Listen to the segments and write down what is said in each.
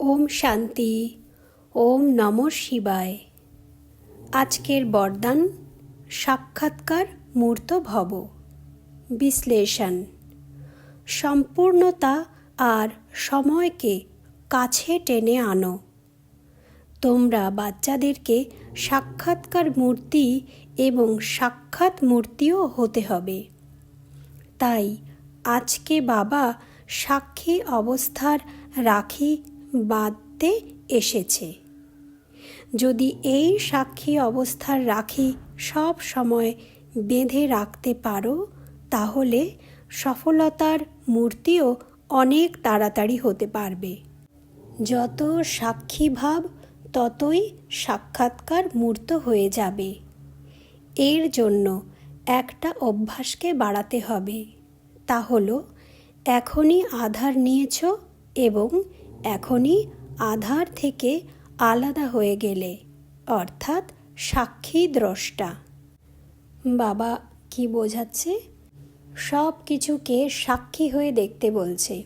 ওম শান্তি, ওম নম শিবায়। আজকের বরদান, সাক্ষাৎকার, মূর্ত ভব। বিশ্লেষণ। সম্পূর্ণতা আর সময়কে কাছে টেনে আনো। তোমরা বাচ্চাদেরকে সাক্ষাৎকার মূর্তি এবং সাক্ষাৎ মূর্তিও হতে হবে। তাই আজকে বাবা সাক্ষী অবস্থার রাখি বাঁধতে এসেছে। যদি এই সাক্ষী অবস্থার রাখি, সব সময় বেঁধে রাখতে পারো, তাহলে সফলতার মূর্তিও অনেক তাড়াতাড়ি হতে পারবে। যত সাক্ষী ভাব, ততই সাক্ষাৎকার মূর্ত হয়ে যাবে। এর জন্য একটা অভ্যাসকে বাড়াতে হবে। তা হলো, এখনই আধার নিয়েছ এবং এখনই আধার থেকে আলাদা হয়ে গেলে, অর্থাৎ সাক্ষী দ্রষ্টা। বাবা কি বোঝাচ্ছে? সব কিছুকে সাক্ষী হয়ে দেখতে বলছে।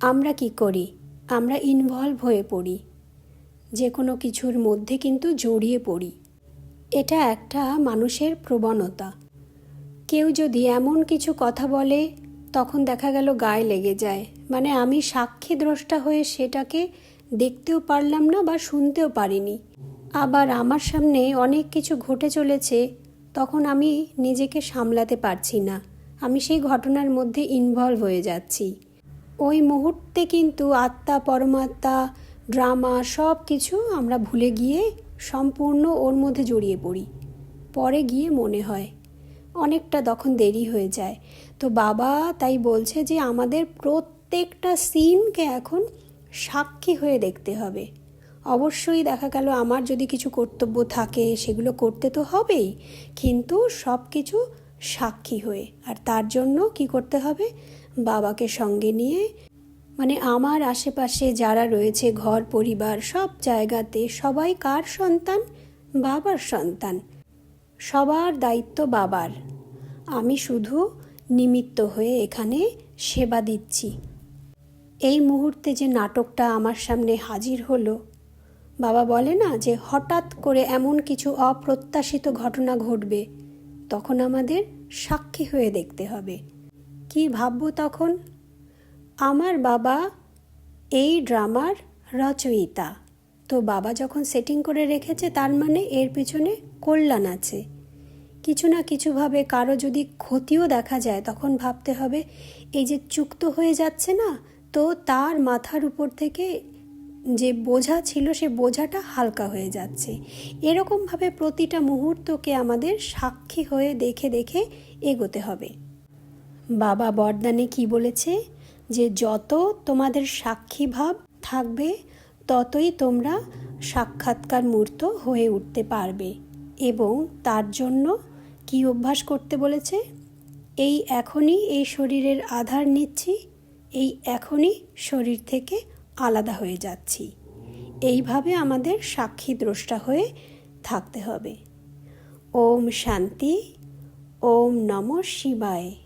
আমরা কি করি? আমরা ইনভলভ হয়ে পড়ি। যে কোনো কিছুর মধ্যে কিন্তু জড়িয়ে পড়ি। এটা একটা মানুষের প্রবণতা। কেউ যদি এমন কিছু কথা বলে তখন দেখা গেল গায়ে লেগে যায়। মানে আমি সাক্ষী দ্রষ্টা হয়ে সেটাকে দেখতেও পারলাম না বা শুনতেও পারিনি। আবার আমার সামনে অনেক কিছু ঘটে চলেছে, তখন আমি নিজেকে সামলাতে পারছি না। আমি সেই ঘটনার মধ্যে ইনভলভ হয়ে যাচ্ছি। ওই মুহূর্তে কিন্তু আত্মা, পরমাত্মা, ড্রামা সব কিছু আমরা ভুলে গিয়ে সম্পূর্ণ ওর মধ্যে জড়িয়ে পড়ি। পরে গিয়ে মনে হয় অনেকটা তখন দেরি হয়ে যায়। তো বাবা তাই বলছে যে, আমাদের প্রত্যেকটা সিনকে এখন সাক্ষী হয়ে দেখতে হবে। অবশ্যই দেখা গেল আমার যদি কিছু কর্তব্য থাকে, সেগুলো করতে তো হবেই। কিন্তু সব কিছু সাক্ষী হয়ে। আর তার জন্য কি করতে হবে? বাবাকে সঙ্গে নিয়ে মানে আমার আশেপাশে যারা রয়েছে, ঘর, পরিবার, সব জায়গাতে সবাই কার সন্তান? বাবার সন্তান। সবার দায়িত্ব বাবার। আমি শুধু নিমিত্ত হয়ে এখানে সেবা দিচ্ছি। এই মুহূর্তে যে নাটকটা আমার সামনে হাজির হলো, বাবা বলে না যে হঠাৎ করে এমন কিছু অপ্রত্যাশিত ঘটনা ঘটবে, তখন আমাদের সাক্ষী হয়ে দেখতে হবে। কি ভাববো তখন? আমার বাবা এই ড্রামার রচয়িতা। তো বাবা যখন সেটিং করে রেখেছে, তার মানে এর পিছনে কল্যাণ আছে। কিছু না কিছুভাবে কারও যদি ক্ষতিও দেখা যায়, তখন ভাবতে হবে, এই যে চুক্ত হয়ে যাচ্ছে না, তো তার মাথার উপর থেকে যে বোঝা ছিল, সে বোঝাটা হালকা হয়ে যাচ্ছে। এরকমভাবে প্রতিটা মুহূর্তকে আমাদের সাক্ষী হয়ে দেখে দেখে এগোতে হবে। বাবা বরদানে কি বলেছে? যে যত তোমাদের সাক্ষী ভাব থাকবে ততই তোমরা সাক্ষাৎকার মূর্ত হয়ে উঠতে পারবে এবং তার জন্য কি অভ্যাস করতে বলেছে? এই এখনই এই শরীরের আধার নিচ্ছি, এই এখনই শরীর থেকে আলাদা হয়ে যাচ্ছি। এইভাবে আমাদের সাক্ষী দ্রষ্টা হয়ে থাকতে হবে। ওম শান্তি, ওম নম শিবায়।